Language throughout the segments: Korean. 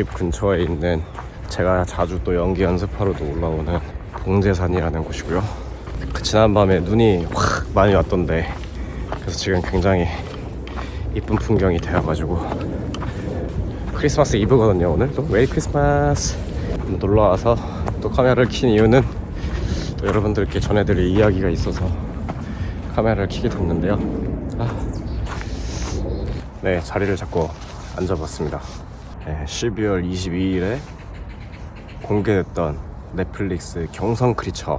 집 근처에 있는 제가 자주 또 연기 연습하러도 올라오는 봉제산이라는 곳이고요. 그 지난밤에 눈이 확 많이 왔던데 그래서 지금 굉장히 이쁜 풍경이 되어가지고 크리스마스 이브거든요 오늘 또 메리 크리스마스 놀러 와서 또 카메라를 킨 이유는 또 여러분들께 전해드릴 이야기가 있어서 카메라를 켜게 됐는데요. 아. 네 자리를 잡고 앉아봤습니다. 네, 12월 22일에 공개됐던 넷플릭스 경성 크리처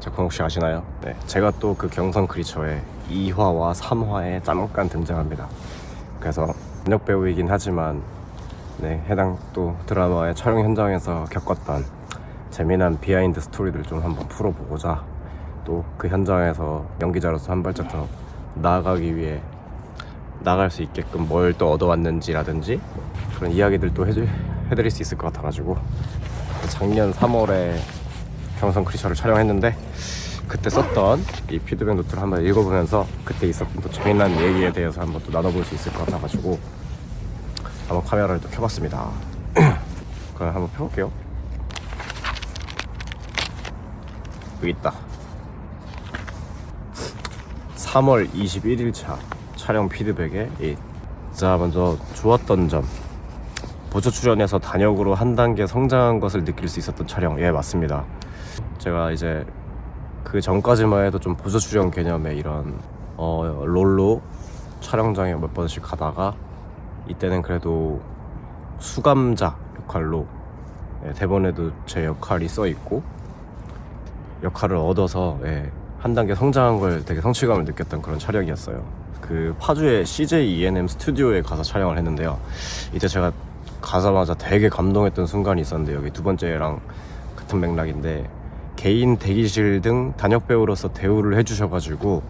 작품 혹시 아시나요? 네, 제가 또 그 경성 크리처의 2화와 3화에 잠깐 등장합니다. 그래서 전역 배우이긴 하지만 네, 해당 또 드라마의 촬영 현장에서 겪었던 재미난 비하인드 스토리들 좀 한번 풀어보고자 또 그 현장에서 연기자로서 한 발짝 더 나아가기 위해 나갈 수 있게끔 뭘 또 얻어왔는지라든지 그런 이야기들 또 해주, 해드릴 수 있을 것 같아가지고 작년 3월에 경성 크리처를 촬영했는데 그때 썼던 이 피드백 노트를 한번 읽어보면서 그때 있었던 또 재미난 얘기에 대해서 한번 또 나눠볼 수 있을 것 같아가지고 한번 카메라를 또 켜봤습니다. 그럼 한번 펴볼게요. 여기 있다. 3월 21일 차 촬영 피드백에 이. 자 먼저 좋았던 점 보조 출연에서 단역으로 한 단계 성장한 것을 느낄 수 있었던 촬영 예 맞습니다 제가 이제 그 전까지만 해도 좀 보조 출연 개념의 이런 어, 롤로 촬영장에 몇 번씩 가다가 이때는 그래도 수감자 역할로 예, 대본에도 제 역할이 써 있고 역할을 얻어서 예, 한 단계 성장한 걸 되게 성취감을 느꼈던 그런 촬영이었어요. 그 파주의 CJ E&M 스튜디오에 가서 촬영을 했는데요. 이때 제가 가자마자 되게 감동했던 순간이 있었는데 여기 두 번째랑 같은 맥락인데 개인 대기실 등 단역 배우로서 대우를 해주셔가지고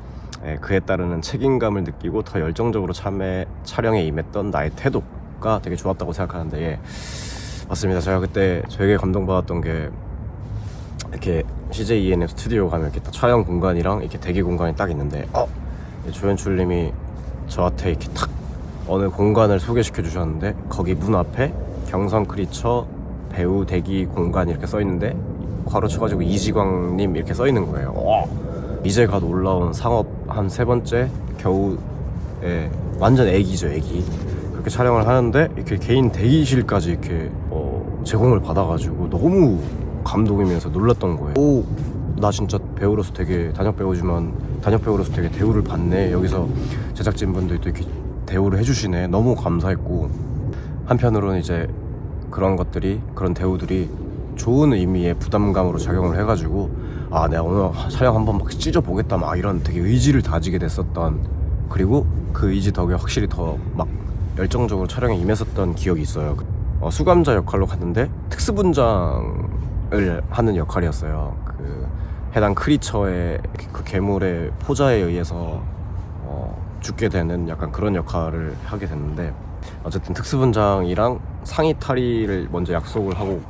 예, 그에 따르는 책임감을 느끼고 더 열정적으로 참여 촬영에 임했던 나의 태도가 되게 좋았다고 생각하는데 예, 맞습니다. 제가 그때 되게 감동받았던 게 이렇게 CJ E&M 스튜디오 가면 이렇게 딱 촬영 공간이랑 이렇게 대기 공간이 딱 있는데 어 조연출님이 저한테 이렇게 탁 어느 공간을 소개시켜 주셨는데 거기 문 앞에 경성 크리처 배우 대기 공간 이렇게 써 있는데 괄호 쳐가지고 이지광님 이렇게 써 있는 거예요. 어, 이제 갓 올라온 상업 한 세 번째 겨우에 완전 애기죠 애기 그렇게 촬영을 하는데 이렇게 개인 대기실까지 이렇게 어, 제공을 받아가지고 너무 감동이면서 놀랐던 거예요. 오, 나 진짜 배우로서 되게 단역 배우지만 단역 배우로서 되게 대우를 받네. 여기서 제작진분들이 또 이렇게 대우를 해주시네. 너무 감사했고 한편으로는 이제 그런 것들이 그런 대우들이 좋은 의미의 부담감으로 작용을 해가지고 아 내가 오늘 촬영 한번 막 찢어 보겠다 막 이런 되게 의지를 다지게 됐었던 그리고 그 의지 덕에 확실히 더 막 열정적으로 촬영에 임했었던 기억이 있어요. 어, 수감자 역할로 갔는데 특수분장을 하는 역할이었어요. 그 해당 크리처의 그 괴물의 포자에 의해서 어, 죽게 되는 약간 그런 역할을 하게 됐는데 어쨌든 특수분장이랑 상의 탈의를 먼저 약속을 하고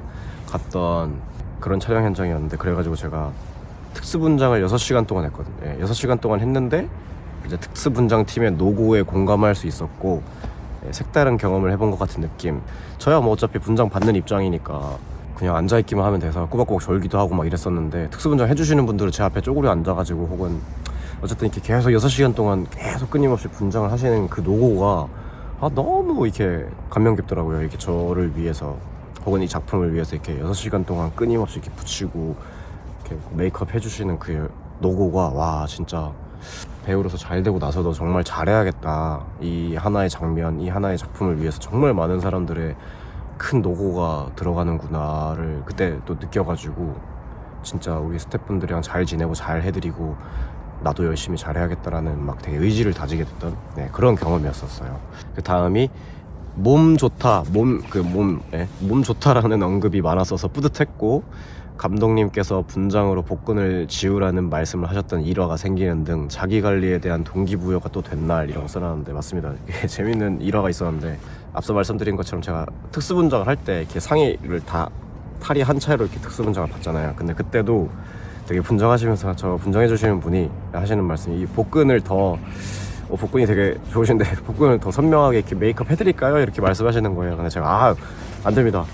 갔던 그런 촬영 현장이었는데 그래가지고 제가 특수분장을 6시간 동안 했거든요. 예, 6시간 동안 했는데 이제 특수분장 팀의 노고에 공감할 수 있었고 예, 색다른 경험을 해본 것 같은 느낌. 저야 뭐 어차피 분장 받는 입장이니까 그냥 앉아있기만 하면 돼서 꼬박꼬박 졸기도 하고 막 이랬었는데 특수분장 해주시는 분들은 제 앞에 쪼그려 앉아가지고 혹은 어쨌든 이렇게 계속 6시간 동안 계속 끊임없이 분장을 하시는 그 노고가 아, 너무 이렇게 감명 깊더라고요. 이렇게 저를 위해서 혹은 이 작품을 위해서 이렇게 6시간 동안 끊임없이 이렇게 붙이고 이렇게 메이크업 해주시는 그 노고가 와 진짜 배우로서 잘 되고 나서도 정말 잘해야겠다. 이 하나의 장면, 이 하나의 작품을 위해서 정말 많은 사람들의 큰 노고가 들어가는구나를 그때 또 느껴가지고 진짜 우리 스태프분들이랑 잘 지내고 잘 해드리고 나도 열심히 잘해야겠다라는 막 되게 의지를 다지게 됐던 네, 그런 경험이었었어요. 그 다음이 몸 좋다, 몸 그 몸, 예, 몸 좋다라는 언급이 많았어서 뿌듯했고 감독님께서 분장으로 복근을 지우라는 말씀을 하셨던 일화가 생기는 등 자기 관리에 대한 동기부여가 또 된 날이라고 써놨는데 맞습니다. 재밌는 일화가 있었는데 앞서 말씀드린 것처럼 제가 특수분장을 할 때 이렇게 상의를 다 탈이 한 차례로 이렇게 특수분장을 받잖아요. 근데 그때도 되게 분장하시면서 저 분장해 주시는 분이 하시는 말씀이 이 복근을 더 어, 복근이 되게 좋으신데 복근을 더 선명하게 이렇게 메이크업 해드릴까요? 이렇게 말씀하시는 거예요. 근데 제가 아 안 됩니다.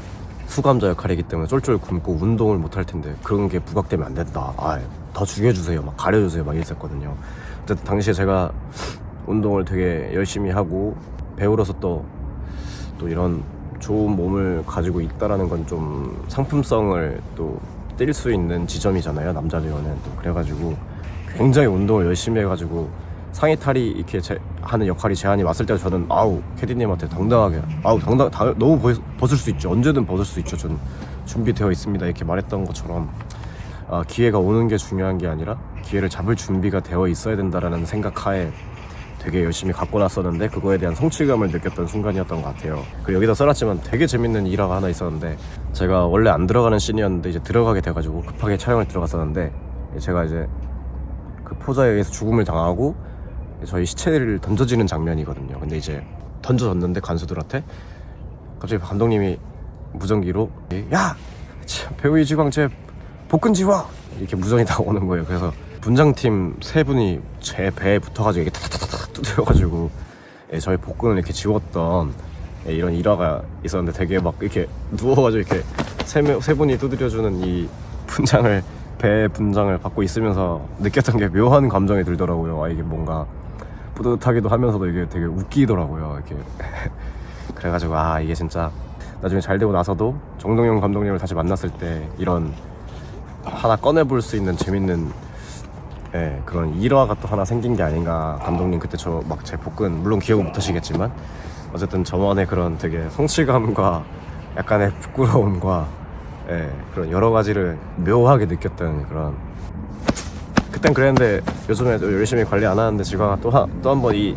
수감자 역할이기 때문에 쫄쫄 굶고 운동을 못 할 텐데 그런 게 부각되면 안 된다. 아, 더 죽여주세요. 막 가려주세요. 막 이랬었거든요. 어쨌든 당시에 제가 운동을 되게 열심히 하고 배우로서 또, 또 이런 좋은 몸을 가지고 있다라는 건 좀 상품성을 또띨수 있는 지점이잖아요. 남자 배우는. 또 그래가지고 굉장히 운동을 열심히 해가지고 상의 탈이 이렇게 제, 하는 역할이 제한이 왔을 때 저는 아우 캐디님한테 당당하게 아우 당당 다, 너무 벗, 벗을 수 있죠. 언제든 벗을 수 있죠. 전 준비되어 있습니다. 이렇게 말했던 것처럼. 아, 기회가 오는 게 중요한 게 아니라 기회를 잡을 준비가 되어 있어야 된다라는 생각하에 되게 열심히 갖고 났었는데 그거에 대한 성취감을 느꼈던 순간이었던 것 같아요. 그리고 여기다 써놨지만 되게 재밌는 일화가 하나 있었는데 제가 원래 안 들어가는 씬이었는데 이제 들어가게 돼가지고 급하게 촬영을 들어갔었는데 제가 이제 그 포자에 의해서 죽음을 당하고 저희 시체를 던져지는 장면이거든요. 근데 이제 던져졌는데 간수들한테 갑자기 감독님이 무전기로 야 참, 배우 이지광 제 복근 지워 이렇게 무전이 다 오는 거예요. 그래서 분장팀 세 분이 제 배에 붙어가지고 이게 타타타타 두드려가지고 예, 저희 복근을 이렇게 지웠던 예, 이런 일화가 있었는데 되게 막 이렇게 누워가지고 이렇게 세, 명, 세 분이 두드려주는 이 분장을 배 분장을 받고 있으면서 느꼈던 게 묘한 감정이 들더라고요. 아 이게 뭔가 뿌듯하기도 하면서도 이게 되게 웃기더라고요. 이렇게 그래가지고 아 이게 진짜 나중에 잘 되고 나서도 정동영 감독님을 다시 만났을 때 이런 하나 꺼내볼 수 있는 재밌는 예, 그런 일화가 또 하나 생긴 게 아닌가 감독님 그때 저 막 제 복근 물론 기억은 못 하시겠지만 어쨌든 저만의 그런 되게 성취감과 약간의 부끄러움과 예, 그런 여러 가지를 묘하게 느꼈던 그런 그땐 그랬는데 요즘에 또 열심히 관리 안 하는데 지금 또또 한 번 이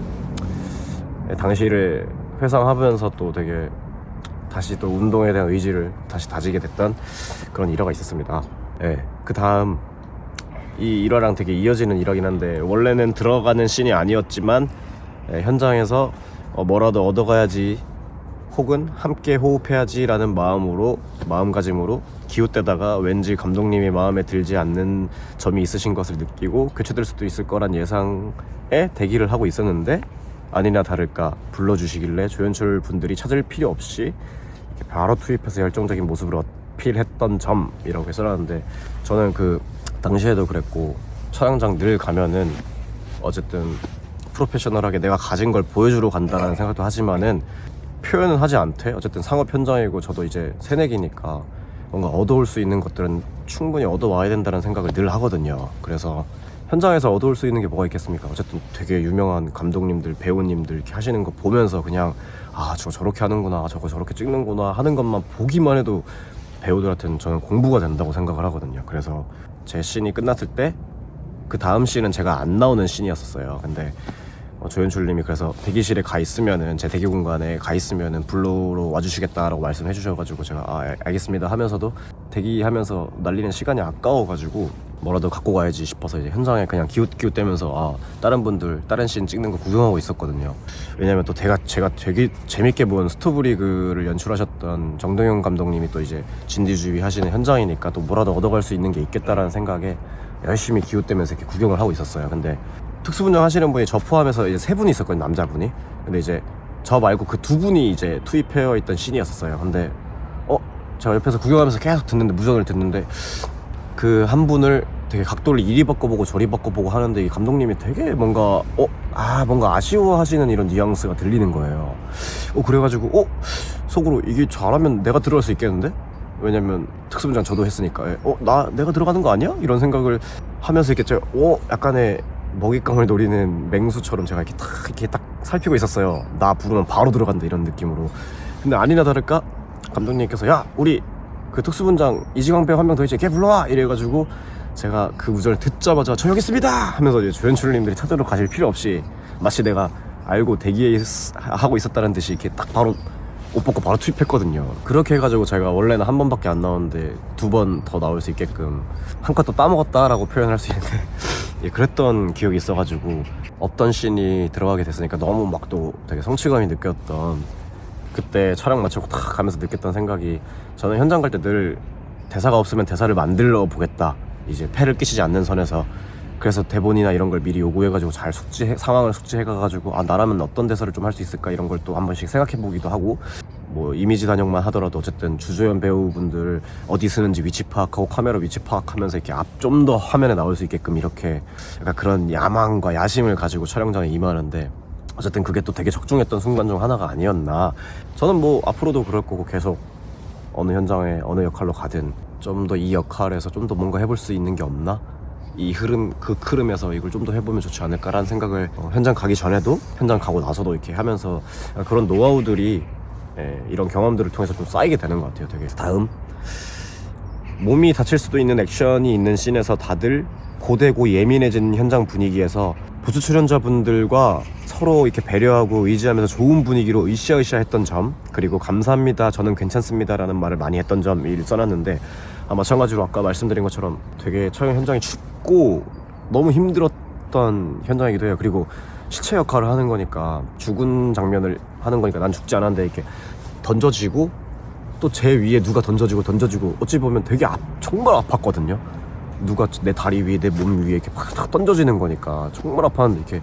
당시를 회상하면서 또 되게 다시 또 운동에 대한 의지를 다시 다지게 됐던 그런 일화가 있었습니다. 예, 그 다음 이 일화랑 되게 이어지는 일화긴 한데 원래는 들어가는 씬이 아니었지만 예, 현장에서 어, 뭐라도 얻어가야지 혹은 함께 호흡해야지라는 마음으로 마음가짐으로 기웃대다가 왠지 감독님이 마음에 들지 않는 점이 있으신 것을 느끼고 교체될 수도 있을 거란 예상에 대기를 하고 있었는데 아니나 다를까 불러주시길래 조연출 분들이 찾을 필요 없이 바로 투입해서 열정적인 모습을 어필했던 점이라고 써놨는데 저는 그 당시에도 그랬고 촬영장 늘 가면은 어쨌든 프로페셔널하게 내가 가진 걸 보여주러 간다는 생각도 하지만은 표현은 하지 않되 어쨌든 상업 현장이고 저도 이제 새내기니까 뭔가 얻어올 수 있는 것들은 충분히 얻어와야 된다는 생각을 늘 하거든요. 그래서 현장에서 얻어올 수 있는 게 뭐가 있겠습니까? 어쨌든 되게 유명한 감독님들, 배우님들 이렇게 하시는 거 보면서 그냥 아 저거 저렇게 하는구나, 저거 저렇게 찍는구나 하는 것만 보기만 해도 배우들한테는 저는 공부가 된다고 생각을 하거든요. 그래서 제 씬이 끝났을 때 그 다음 씬은 제가 안 나오는 씬이었었어요. 근데 어, 조연출님이 그래서 대기실에 가 있으면은 제 대기 공간에 가 있으면은 블루로 와주시겠다라고 말씀해 주셔가지고 제가 아 알- 알겠습니다 하면서도 대기하면서 날리는 시간이 아까워가지고 뭐라도 갖고 가야지 싶어서 이제 현장에 그냥 기웃기웃 대면서 아 다른 분들 다른 씬 찍는 거 구경하고 있었거든요. 왜냐면 또 제가 제가 되게 재밌게 본 스토브리그를 연출하셨던 정동영 감독님이 또 이제 진디주의 하시는 현장이니까 또 뭐라도 얻어갈 수 있는 게 있겠다라는 생각에 열심히 기웃대면서 이렇게 구경을 하고 있었어요. 근데 특수분장 하시는 분이 저 포함해서 이제 세 분이 있었거든요 남자분이 근데 이제 저 말고 그 두 분이 이제 투입되어 있던 씬이었었어요 근데 어 제가 옆에서 구경하면서 계속 듣는데 무전을 듣는데 그 한 분을 되게 각도를 이리 바꿔보고 저리 바꿔보고 하는데 이 감독님이 되게 뭔가 어 아 뭔가 아쉬워하시는 이런 뉘앙스가 들리는 거예요 어 그래가지고 어 속으로 이게 잘하면 내가 들어갈 수 있겠는데 왜냐면 특수분장 저도 했으니까 예. 어나 내가 들어가는 거 아니야 이런 생각을 하면서 이렇게 제가 어 약간의 먹잇감을 노리는 맹수처럼 제가 이렇게 딱 이렇게 딱 살피고 있었어요. 나 부르면 바로 들어간다 이런 느낌으로. 근데 아니나 다를까 감독님께서 야 우리 그 특수분장 이지광 배우 한명 더 있지. 걔 불러와! 이래가지고 제가 그 무전을 듣자마자 저 여기 있습니다! 하면서 이제 조연출님들이 찾으러 가실 필요 없이 마치 내가 알고 대기하고 있었다는 듯이 이렇게 딱 바로 옷 벗고 바로 투입했거든요. 그렇게 해가지고 제가 원래는 한 번밖에 안 나오는데 두 번 더 나올 수 있게끔 한컷더 따먹었다라고 표현할 수 있는데 예, 그랬던 기억이 있어가지고 없던 씬이 들어가게 됐으니까 너무 막 또 되게 성취감이 느꼈던 그때 촬영 마치고 탁 가면서 느꼈던 생각이 저는 현장 갈 때 늘 대사가 없으면 대사를 만들어 보겠다. 이제 패를 끼치지 않는 선에서. 그래서 대본이나 이런 걸 미리 요구해가지고 잘 숙지 상황을 숙지해가가지고 아 나라면 어떤 대사를 좀 할 수 있을까? 이런 걸 또 한 번씩 생각해보기도 하고 뭐 이미지 단역만 하더라도 어쨌든 주조연 배우분들 어디 쓰는지 위치 파악하고 카메라 위치 파악하면서 이렇게 앞 좀 더 화면에 나올 수 있게끔 이렇게 약간 그런 야망과 야심을 가지고 촬영장에 임하는데 어쨌든 그게 또 되게 적중했던 순간 중 하나가 아니었나. 저는 뭐 앞으로도 그럴 거고 계속 어느 현장에 어느 역할로 가든 좀 더 이 역할에서 좀 더 뭔가 해볼 수 있는 게 없나? 이 흐름 그 흐름에서 이걸 좀 더 해보면 좋지 않을까라는 생각을 어, 현장 가기 전에도 현장 가고 나서도 이렇게 하면서 그런 노하우들이 예, 이런 경험들을 통해서 좀 쌓이게 되는 것 같아요. 되게. 다음 몸이 다칠 수도 있는 액션이 있는 씬에서 다들 고되고 예민해진 현장 분위기에서 부수 출연자분들과 서로 이렇게 배려하고 의지하면서 좋은 분위기로 으쌰으쌰 했던 점 그리고 감사합니다 저는 괜찮습니다 라는 말을 많이 했던 점을 써놨는데 아, 마찬가지로 아까 말씀드린 것처럼 되게 촬영 현장이 춥고 너무 힘들었던 현장이기도 해요. 그리고 시체 역할을 하는 거니까 죽은 장면을 하는 거니까 난 죽지 않았는데 이렇게 던져지고 또 제 위에 누가 던져지고 던져지고 어찌 보면 되게 아, 정말 아팠거든요. 누가 내 다리 위에 내 몸 위에 이렇게 팍 던져지는 거니까 정말 아팠는데 이렇게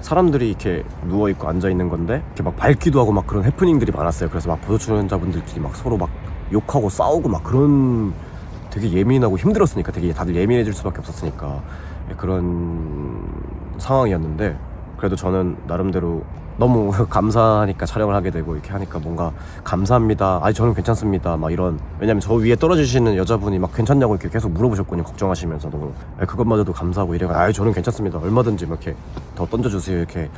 사람들이 이렇게 누워 있고 앉아 있는 건데 이렇게 막 밟기도 하고 막 그런 해프닝들이 많았어요. 그래서 막 보조 출연자분들끼리 막 서로 막 욕하고 싸우고 막 그런 되게 예민하고 힘들었으니까 되게 다들 예민해질 수밖에 없었으니까 그런 상황이었는데 그래도 저는 나름대로 너무 감사하니까 촬영을 하게 되고 이렇게 하니까 뭔가 감사합니다. 아니 저는 괜찮습니다. 막 이런 왜냐면 저 위에 떨어지시는 여자분이 막 괜찮냐고 이렇게 계속 물어보셨거든요. 걱정하시면서 너무 네, 그것마저도 감사하고 이래가 아이 저는 괜찮습니다. 얼마든지 막 이렇게 더 던져주세요 이렇게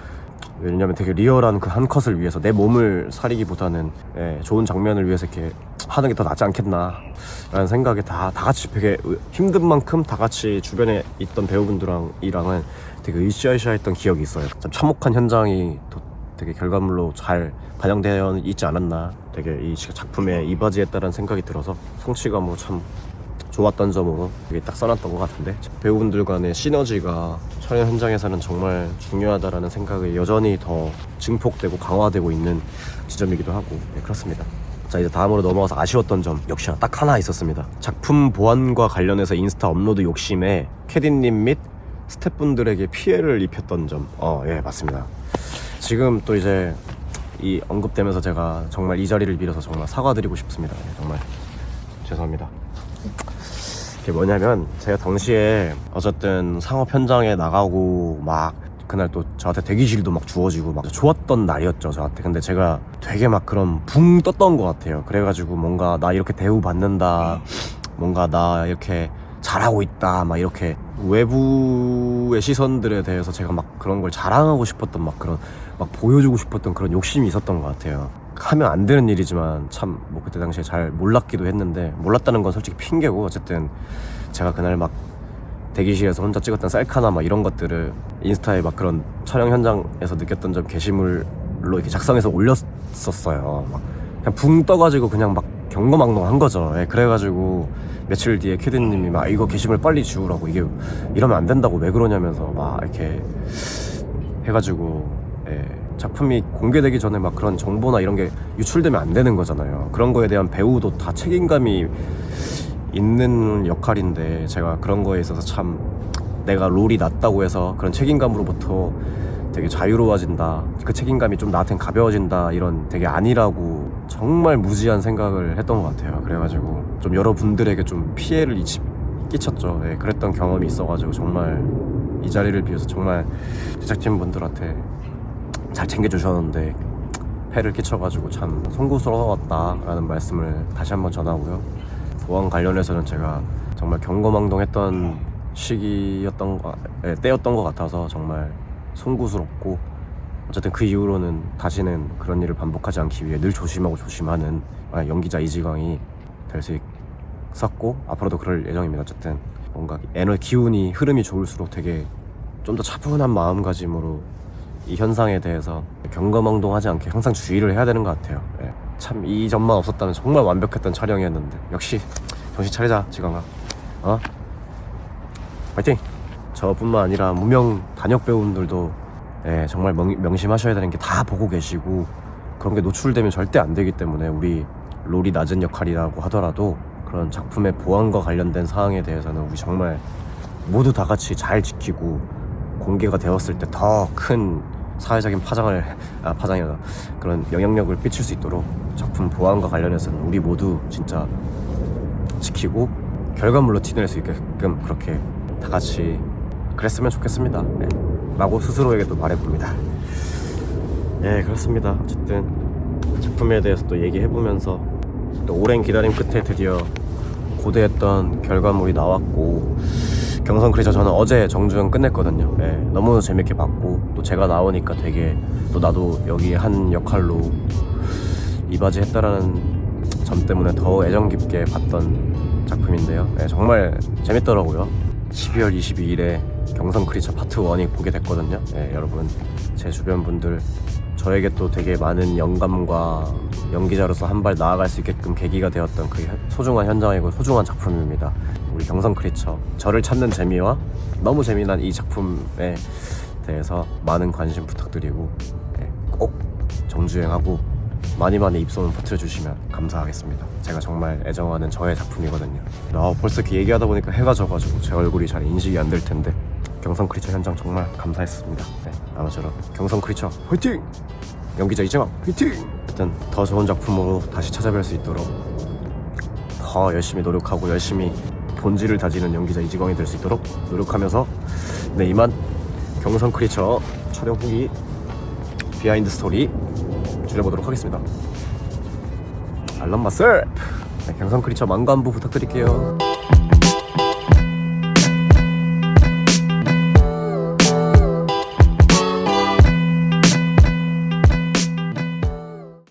왜냐면 되게 리얼한 그 한 컷을 위해서 내 몸을 사리기보다는 예, 좋은 장면을 위해서 이렇게 하는 게 더 낫지 않겠나 라는 생각에 다, 다 같이 되게 힘든 만큼 다 같이 주변에 있던 배우분들이랑은 되게 으쌰으쌰 했던 기억이 있어요 참 참혹한 현장이 또 되게 결과물로 잘 반영되어 있지 않았나 되게 이 작품에 이바지했다는 생각이 들어서 성취감으로 참 좋았던 점으로 되게 딱 써놨던 것 같은데 배우분들 간의 시너지가 촬영 현장에서는 정말 중요하다라는 생각이 여전히 더 증폭되고 강화되고 있는 지점이기도 하고 네, 그렇습니다. 자 이제 다음으로 넘어가서 아쉬웠던 점 역시 딱 하나 있었습니다. 작품 보안과 관련해서 인스타 업로드 욕심에 캐디님 및 스태프분들에게 피해를 입혔던 점. 어, 예, 맞습니다. 지금 또 이제 이 언급되면서 제가 정말 이 자리를 빌어서 정말 사과드리고 싶습니다. 예, 정말 죄송합니다. 그게 뭐냐면 제가 당시에 어쨌든 상업 현장에 나가고 막 그날 또 저한테 대기실도 막 주어지고 막 좋았던 날이었죠 저한테 근데 제가 되게 막 그런 붕 떴던 것 같아요 그래가지고 뭔가 나 이렇게 대우 받는다 뭔가 나 이렇게 잘하고 있다 막 이렇게 외부의 시선들에 대해서 제가 막 그런 걸 자랑하고 싶었던 막 그런 막 보여주고 싶었던 그런 욕심이 있었던 것 같아요 하면 안 되는 일이지만 참 뭐 그때 당시에 잘 몰랐기도 했는데 몰랐다는 건 솔직히 핑계고 어쨌든 제가 그날 막 대기실에서 혼자 찍었던 셀카나 막 이런 것들을 인스타에 막 그런 촬영 현장에서 느꼈던 점 게시물로 이렇게 작성해서 올렸었어요. 막 그냥 붕 떠가지고 그냥 막 경거망동한 거죠. 예, 그래가지고 며칠 뒤에 캐디님이 막 이거 게시물 빨리 지우라고 이게 이러면 안 된다고 왜 그러냐면서 막 이렇게 해가지고 예, 작품이 공개되기 전에 막 그런 정보나 이런 게 유출되면 안 되는 거잖아요. 그런 거에 대한 배우도 다 책임감이 있는 역할인데 제가 그런 거에 있어서 참 내가 롤이 낮다고 해서 그런 책임감으로부터 되게 자유로워진다. 그 책임감이 좀 나한텐 가벼워진다. 이런 되게 아니라고 정말 무지한 생각을 했던 것 같아요. 그래가지고 좀 여러분들에게 좀 피해를 끼쳤죠. 네, 그랬던 경험이 있어가지고 정말 이 자리를 비해서 정말 제작진 분들한테 잘 챙겨주셨는데 폐를 끼쳐가지고 참 송구스러웠다라는 말씀을 다시 한번 전하고요. 보안 관련해서는 제가 정말 경거망동했던 시기였던 거, 예, 때였던 것 같아서 정말 송구스럽고 어쨌든 그 이후로는 다시는 그런 일을 반복하지 않기 위해 늘 조심하고 조심하는 아, 연기자 이지광이 될 수 있었고 앞으로도 그럴 예정입니다. 어쨌든 뭔가 에너지 기운이 흐름이 좋을수록 되게 좀 더 차분한 마음가짐으로 이 현상에 대해서 경거망동하지 않게 항상 주의를 해야 되는 것 같아요. 참이 점만 없었다면 정말 완벽했던 촬영이었는데 역시 정신 차리자 지광아. 어? 파이팅! 저뿐만 아니라 무명 단역 배우분들도 예, 정말 명, 명심하셔야 되는 게 다 보고 계시고 그런 게 노출되면 절대 안 되기 때문에 우리 롤이 낮은 역할이라고 하더라도 그런 작품의 보안과 관련된 사항에 대해서는 우리 정말 모두 다 같이 잘 지키고 공개가 되었을 때 더 큰 사회적인 파장을 아 파장이라 그런 영향력을 끼칠 수 있도록 작품 보안과 관련해서는 우리 모두 진짜 지키고 결과물로 티낼 수 있게끔 그렇게 다 같이 그랬으면 좋겠습니다. 네. 라고 스스로에게도 말해봅니다. 네 그렇습니다. 어쨌든 작품에 대해서 또 얘기해보면서 또 오랜 기다림 끝에 드디어 고대했던 결과물이 나왔고 경성 크리처 저는 어제 정주행 끝냈거든요. 예, 너무 재밌게 봤고 또 제가 나오니까 되게 또 나도 여기 한 역할로 이바지했다라는 점 때문에 더 애정 깊게 봤던 작품인데요. 예, 정말 재밌더라고요. 12월 22일에 경성 크리처 파트 1이 보게 됐거든요. 예, 여러분 제 주변 분들 저에게 또 되게 많은 영감과 연기자로서 한 발 나아갈 수 있게끔 계기가 되었던 그 현- 소중한 현장이고 소중한 작품입니다. 우리 경성 크리처 저를 찾는 재미와 너무 재미난 이 작품에 대해서 많은 관심 부탁드리고 예, 꼭 정주행하고 많이 많이 입소문 퍼뜨려 주시면 감사하겠습니다. 제가 정말 애정하는 저의 작품이거든요. 아, 벌써 이렇게 얘기하다 보니까 해가 져가지고 제 얼굴이 잘 인식이 안 될 텐데 경성 크리처 현장 정말 감사했습니다. 네, 아무쪼록 경성 크리처 화이팅! 연기자 이정학 화이팅! 일단 더 좋은 작품으로 다시 찾아뵐 수 있도록 더 열심히 노력하고 열심히 본질을 다지는 연기자 이지광이 될 수 있도록 노력하면서 네 이만 경성 크리처 촬영 후기 비하인드 스토리 줄여보도록 하겠습니다. 알람 마셀 네, 경성 크리처 망관부 부탁드릴게요.